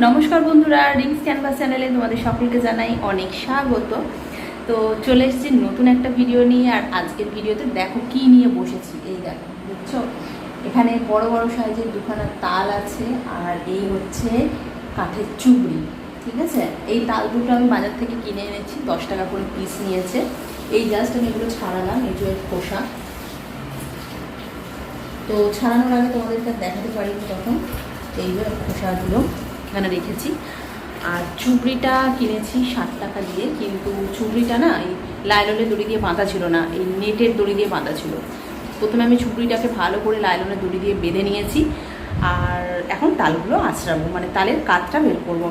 নমস্কার বন্ধুরা Rings canvas চ্যানেলে তোমাদের সকলকে জানাই অনেক স্বাগত। তো চলে এসেছি নতুন একটা ভিডিও নিয়ে, আর আজকের ভিডিওতে দেখো কি নিয়ে বসেছি। এই দেখো, বুঝছ? এখানে বড় বড় সাইজের দুখানা তাল আছে, আর এই হচ্ছে কাঠের চুবড়ি, ঠিক আছে? এই তাল দুটো আমি বাজার থেকে কিনে এনেছি, দশ টাকা করে পিস নিয়েছে। এই জাস্ট আমি এগুলো ছাড়ালাম, এই এর খোসা। তো ছাড়ানোর আগে তোমাদেরকে দেখাতে পারি তখন এই যে খোসাগুলো। এখানে রেখেছি। আর চুবড়িটা কিনেছি ষাট টাকা দিয়ে, কিন্তু চুবড়িটা না, এই লাইলনের দড়ি দিয়ে বাঁধা ছিল না, এই নেটের দড়ি দিয়ে বাঁধা ছিল। প্রথমে আমি চুবড়িটাকে ভালো করে লাইলনের দড়ি দিয়ে বেঁধে নিয়েছি, আর এখন তালগুলো আঁচড়াবো মানে তালের কাতটা বের করব।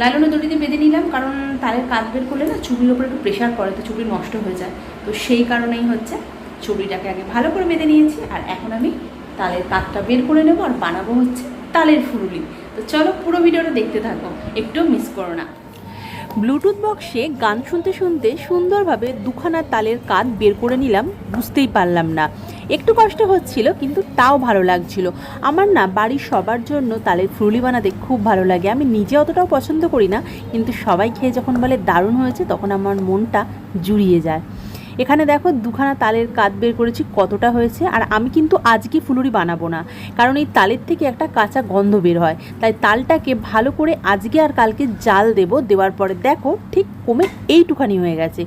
লাইলনের দড়ি দিয়ে বেঁধে নিলাম, কারণ তালের কাত বের করলে না চুবড়ির ওপরে একটু প্রেশার পড়ে তো চুবড়ি নষ্ট হয়ে যায়। তো সেই কারণেই হচ্ছে চুবড়িটাকে আগে ভালো করে বেঁধে নিয়েছি, আর এখন আমি তালের কাতটা বের করে নেব, আর বানাবো হচ্ছে তালের ফুরুলি তো চলো পুরো ভিডিওটা দেখতে থাকো, একটু মিস করো না। ব্লুটুথ বক্সে গান শুনতে শুনতে সুন্দরভাবে দুখানা তালের কাত বের করে নিলাম, বুঝতেই পারলাম না। একটু কষ্ট হচ্ছিল, কিন্তু তাও ভালো লাগছিল। আমার না বাড়ির সবার জন্য তালের ফুরুলি বানাতে খুব ভালো লাগে। আমি নিজে অতটাও পছন্দ করি না, কিন্তু সবাই খেয়ে যখন বলে দারুণ হয়েছে, তখন আমার মনটা জুড়িয়ে যায়। এখানে দেখো দুখানা তালের কাত বের করেছি কতটা হয়েছে, আর আমি কিন্তু আজকে ফুলুরি বানাবো না, কারণ এই তালের থেকে একটা কাঁচা গন্ধ বের হয়। তাই তালটাকে ভালো করে আজকে আর কালকে জাল দেব, দেওয়ার পরে দেখো ঠিক কমে এইটুখানি হয়ে গেছে।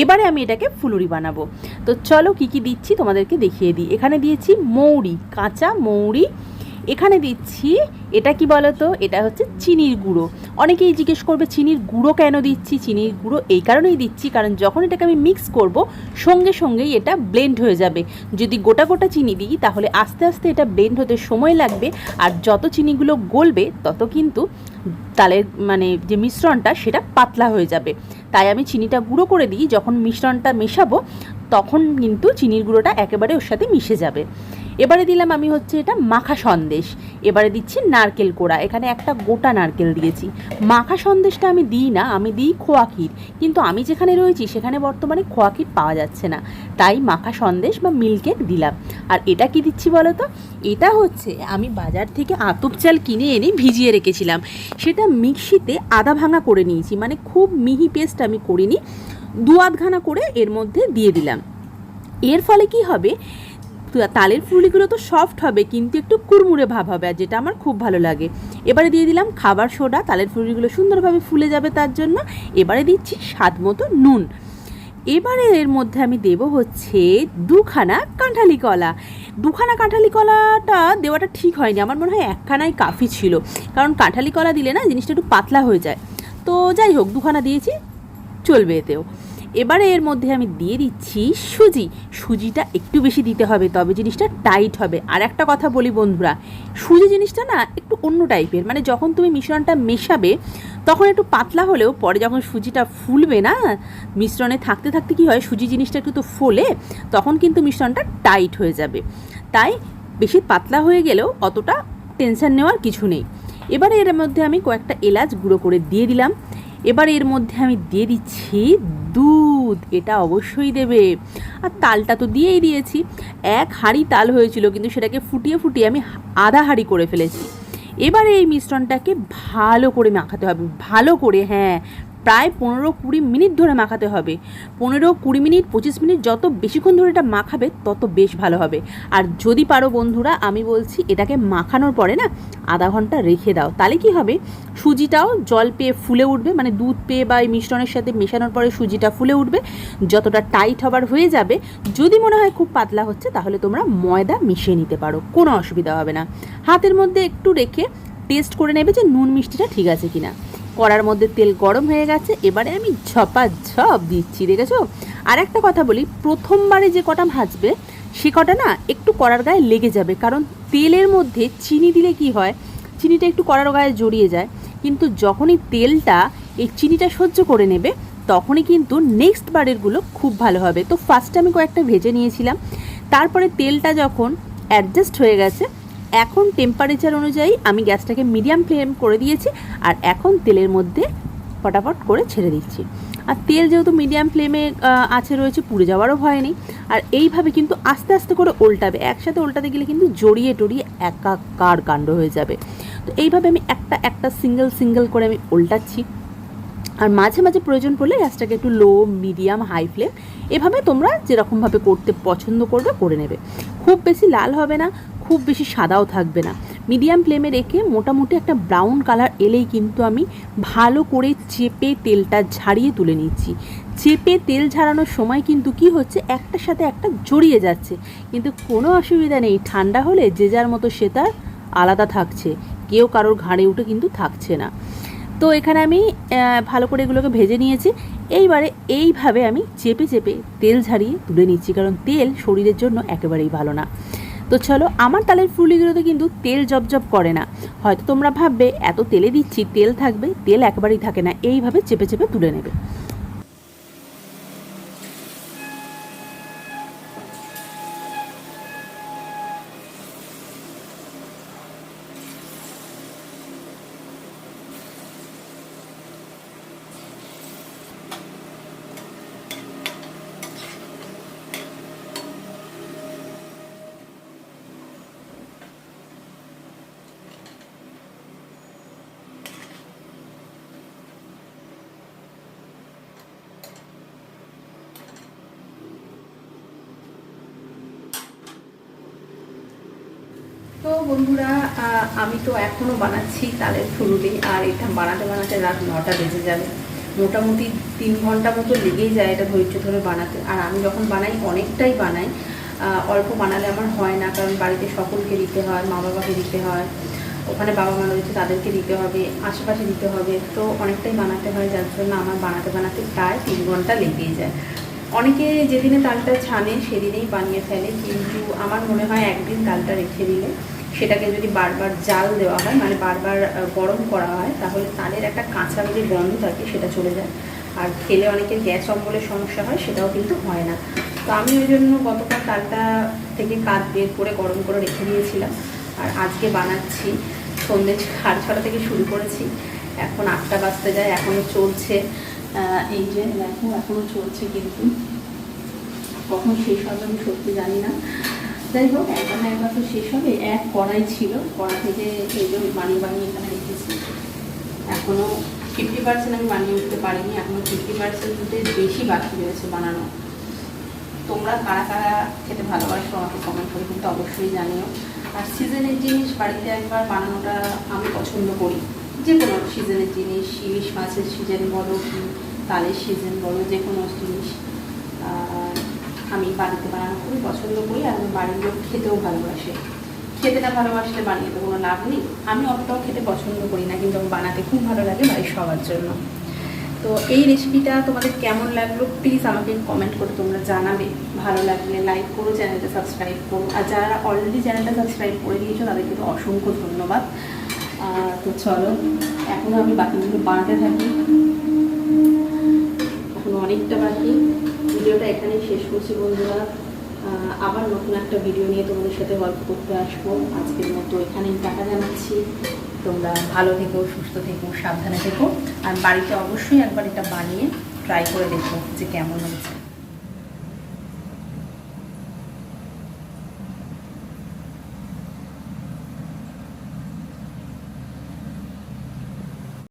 এবারে আমি এটাকে ফুলুরি বানাবো। তো চলো কি কি দিচ্ছি তোমাদেরকে দেখিয়ে দিই। এখানে দিয়েছি মৌরি, কাঁচা মৌরি এখানে দিচ্ছি, এটা কি বলো তো এটা হচ্ছে চিনির গুঁড়ো। অনেকেই জিজ্ঞেস করবে, চিনির গুঁড়ো কেন দিচ্ছি? চিনির গুঁড়ো এই কারণেই দিচ্ছি, কারণ যখন এটাকে আমি মিক্স করব, সঙ্গে সঙ্গেই এটা ব্লেন্ড হয়ে যাবে। যদি গোটা গোটা চিনি দিই, তাহলে আস্তে আস্তে এটা ব্লেন্ড হতে সময় লাগবে, আর যত চিনিগুলো গলবে, তত কিন্তু তালের মানে যে মিশ্রণটা, সেটা পাতলা হয়ে যাবে। তাই আমি চিনিটা গুঁড়ো করে দিই, যখন মিশ্রণটা মেশাবো তখন কিন্তু চিনির গুঁড়োটা একেবারে ওর সাথে মিশে যাবে। এবারে দিলাম আমি হচ্ছে এটা মাখা সন্দেশ। এবারে দিচ্ছি নারকেল কোড়া। এখানে একটা গোটা নারকেল দিয়েছি। মাখা সন্দেশটা আমি দিই না, আমি দিই খোয়া ক্ষীর। কিন্তু আমি যেখানে রয়েছি, সেখানে বর্তমানে খোয়া ক্ষীর পাওয়া যাচ্ছে না। তাই মাখা সন্দেশ বা মিল্কেক দিলাম। আর এটা কি দিচ্ছি বলো তো এটা হচ্ছে আমি বাজার থেকে আতপ চাল কিনে এনে ভিজিয়ে রেখেছিলাম। সেটা মিক্সিতে আদা ভাঙা করে নিয়েছি। মানে খুব মিহি পেস্ট আমি করিনি। দু আধখানা করে এর মধ্যে দিয়ে দিলাম। এর ফলে কি হবে? তালের ফুলিগুলো তো সফট হবে, কিন্তু একটু কুড়মুড়ে ভাব হবে, আর যেটা আমার খুব ভালো লাগে। এবারে দিয়ে দিলাম খাবার সোডা, তালের ফুলিগুলো সুন্দরভাবে ফুলে যাবে তার জন্য। এবারে দিচ্ছি স্বাদ মতো নুন। এবারে এর মধ্যে আমি দেব হচ্ছে দুখানা কাঁঠালি কলা। দুখানা কাঁঠালি কলাটা দেওয়াটা ঠিক হয়নি, আমার মনে হয় একখানাই কাফি ছিল। কারণ কাঁঠালি কলা দিলে না জিনিসটা একটু পাতলা হয়ে যায়। তো যাই হোক, দুখানা দিয়েছি, চলবে এতেও। এবারে এর মধ্যে আমি দিয়ে দিচ্ছি সুজি। সুজিটা একটু বেশি দিতে হবে, তবে জিনিসটা টাইট হবে। আর একটা কথা বলি বন্ধুরা, সুজি জিনিসটা না একটু অন্য টাইপের মানে যখন তুমি মিশ্রণটা মেশাবে, তখন একটু পাতলা হলেও পরে যখন সুজিটা ফুলবে না, মিশ্রণে থাকতে থাকতে কি হয়, সুজি জিনিসটা একটু তো ফোলে, তখন কিন্তু মিশ্রণটা টাইট হয়ে যাবে। তাই বেশি পাতলা হয়ে গেলেও অতটা টেনশন নেওয়ার কিছু নেই। এবারে এর মধ্যে আমি কয়েকটা এলাচ গুঁড়ো করে দিয়ে দিলাম। এবার এর মধ্যে আমি দিয়ে দিচ্ছি দুধ, এটা অবশ্যই দেবে। আর তালটা তো দিয়েই দিয়েছি। এক হাঁড়ি তাল হয়েছিল, কিন্তু সেটাকে ফুটিয়ে ফুটিয়ে আমি আধা হাঁড়ি করে ফেলেছি। এবারে এই মিশ্রণটাকে ভালো করে মাখাতে হবে। ভালো করে হ্যাঁ প্রায় পনেরো কুড়ি মিনিট ধরে মাখাতে হবে। পনেরো কুড়ি মিনিট, পঁচিশ মিনিট যত বেশিক্ষণ ধরে এটা মাখাবে, তত বেশ ভালো হবে। আর যদি পারো বন্ধুরা, আমি বলছি এটাকে মাখানোর পরে না, আধা ঘণ্টা রেখে দাও। তাহলে কি হবে? সুজিটাও জল পেয়ে ফুলে উঠবে মানে দুধ পেয়ে বা এই মিশ্রণের সাথে মেশানোর পরে সুজিটা ফুলে উঠবে। যতটা টাইট হবার হয়ে যাবে, যদি মনে হয় খুব পাতলা হচ্ছে, তাহলে তোমরা ময়দা মিশিয়ে নিতে পারো, কোনো অসুবিধা হবে না। হাতের মধ্যে একটু রেখে টেস্ট করে নেবে যে নুন মিষ্টিটা ঠিক আছে কিনা। কড়ার মধ্যে তেল গরম হয়ে গেছে, এবারে আমি ঝপা ঝপ দিচ্ছি, দেখেছ? আর একটা কথা বলি, প্রথমবারে যে কটা ভাজবে, সে কটা না একটু কড়ার গায়ে লেগে যাবে, কারণ তেলের মধ্যে চিনি দিলে কি হয়, চিনিটা একটু কড়ার গায়ে জড়িয়ে যায়, কিন্তু যখনই তেলটা এই চিনিটা সহ্য করে নেবে, তখনই কিন্তু নেক্সট বারেরগুলো খুব ভালো হবে। তো ফার্স্টে আমি কয়েকটা ভেজে নিয়েছিলাম, তারপরে তেলটা যখন অ্যাডজাস্ট হয়ে গেছে এখন টেম্পারেচার অনুযায়ী আমি গ্যাসটাকে মিডিয়াম ফ্লেম করে দিয়েছি, আর এখন তেলের মধ্যে ফটাফট করে ছেড়ে দিচ্ছি। আর তেল যেহেতু মিডিয়াম ফ্লেমে আছে, রয়েছে, পুড়ে যাওয়ারও ভয় নেই। আর এইভাবে কিন্তু আস্তে আস্তে করে উল্টাবে। একসাথে উল্টাতে গেলে কিন্তু জড়িয়ে টড়িয়ে একাকার কাণ্ড হয়ে যাবে। তো এইভাবে আমি একটা একটা সিঙ্গেল সিঙ্গেল করে আমি উল্টাচ্ছি। আর মাঝে মাঝে প্রয়োজন পড়লে গ্যাসটাকে একটু লো মিডিয়াম হাই ফ্লেম এভাবে তোমরা যেরকমভাবে করতে পছন্দ করবে, করে নেবে। খুব বেশি লাল হবে না, খুব বেশি সাদাও থাকবে না। মিডিয়াম ফ্লেমে রেখে মোটামুটি একটা ব্রাউন কালার এলেই কিন্তু আমি ভালো করে চেপে তেলটা ঝাড়িয়ে তুলে নিচ্ছি। চেপে তেল ঝাড়ানোর সময় কিন্তু কি হচ্ছে, একটার সাথে একটা জড়িয়ে যাচ্ছে। কিন্তু কোনো অসুবিধা নেই, ঠান্ডা হলে যে যার মতো সে তার আলাদা থাকছে। কেউ কারোর ঘাড়ে উঠে কিন্তু থাকছে না। তো এখানে আমি ভালো করে এগুলোকে ভেজে নিয়েছি। এইবারে এইভাবে আমি চেপে চেপে তেল ঝাড়িয়ে তুলে নিচ্ছি, কারণ তেল শরীরের জন্য একেবারেই ভালো না। তো চলো, আমার তালের ফুলিগুলোতে কিন্তু তেল জবজব করে না। হয়তো তোমরা ভাববে, এত তেলে দিচ্ছি, তেল থাকবে, তেল একেবারেই থাকে না। এইভাবে চেপে চেপে তুলে নেবে। তো বন্ধুরা আমি তো এখনও বানাচ্ছি তালের ফুলুরি, আর এটা বানাতে বানাতে রাত নটা বেজে যাবে। মোটামুটি তিন ঘণ্টা মতো লেগেই যায় এটা ধৈর্য ধরে বানাতে। আর আমি যখন বানাই, অনেকটাই বানাই অল্প বানালে আমার হয় না, কারণ বাড়িতে সকলকে দিতে হয় মা বাবাকে দিতে হয়, ওখানে বাবা মা রয়েছে তাদেরকে দিতে হবে, আশেপাশে দিতে হবে, তো অনেকটাই বানাতে হয়, যার জন্য আমার বানাতে বানাতে প্রায় তিন ঘণ্টা লেগেই যায়। অনেকে যেদিনে তালটা ছানে, সেদিনেই বানিয়ে ফেলে, কিন্তু আমার মনে হয় একদিন তালটা রেখে দিলে সেটাকে যদি বারবার জাল দেওয়া হয় মানে বারবার গরম করা হয়, তাহলে তালের একটা কাঁচা যে গন্ধ থাকে, সেটা চলে যায়। আর খেলে অনেকের গ্যাস অম্বলের সমস্যা হয়, সেটাও কিন্তু হয় না। তো আমি ওই জন্য গতকাল তালটা থেকে কাঠ বের করে গরম করে রেখে দিয়েছিলাম। আর আজকে বানাচ্ছি। সন্ধ্যে সাড়ে ছটা থেকে শুরু করেছি। এখন আটটা বাজতে যায় এখনও চলছে। এই যে দেখো এখনও চলছে কিন্তু। কখন শেষ হবে আমি সত্যি জানি না। যাই হোক একবার না একবার তো শেষ হবে। এক কড়াই ছিল, কড়া থেকে এই জন্য বানিয়ে বানিয়ে এখানে রেখেছি। এখনও ফিফটি পার্সেন্ট আমি বানিয়ে উঠতে পারিনি এখনও ফিফটি পার্সেন্টের বেশি বাকি রয়েছে বানানো। তোমরা কারা কারা খেতে ভালোবাসো আমাকে কমেন্ট করে কিন্তু অবশ্যই জানিও। আর সিজনের জিনিস বাড়িতে একবার বানানোটা আমি পছন্দ করি। যে কোনো সিজনের জিনিস, ইলিশ মাছের সিজন বলো কি, তালের সিজন বলো, যে কোনো জিনিস। আমি বাড়িতে বানানো খুবই পছন্দ করি আর আমার বাড়ির লোক খেতেও ভালোবাসে। খেতে না ভালোবাসলে বানিয়ে তো কোনো লাভ নেই। আমি অতটাও খেতে পছন্দ করি না, কিন্তু আমার বানাতে খুব ভালো লাগে বাড়ির সবার জন্য। তো এই রেসিপিটা তোমাদের কেমন লাগল? প্লিজ আমাকে কমেন্ট করে তোমরা জানাবে। ভালো লাগলে লাইক করো, চ্যানেলটা সাবস্ক্রাইব করো। আর যারা অলরেডি চ্যানেলটা সাবস্ক্রাইব করে দিয়েছ, তাদেরকে তো অসংখ্য ধন্যবাদ। তো চলো এখনও আমি বাকিগুলো বানাতে থাকি। অনেকটা বাকি। ভিডিওটা এখানেই শেষ করছি বন্ধুরা। আবার নতুন একটা ভিডিও নিয়ে তোমাদের সাথে গল্প করতে আসব। আজকের মতো এখানেই টাকা জানাচ্ছি। তোমরা ভালো থেকো, সুস্থ থেকো, সাবধানে থেকো। আর বাড়িতে অবশ্যই একবার এটা বানিয়ে ট্রাই করে দেখো যে কেমন হয়েছে।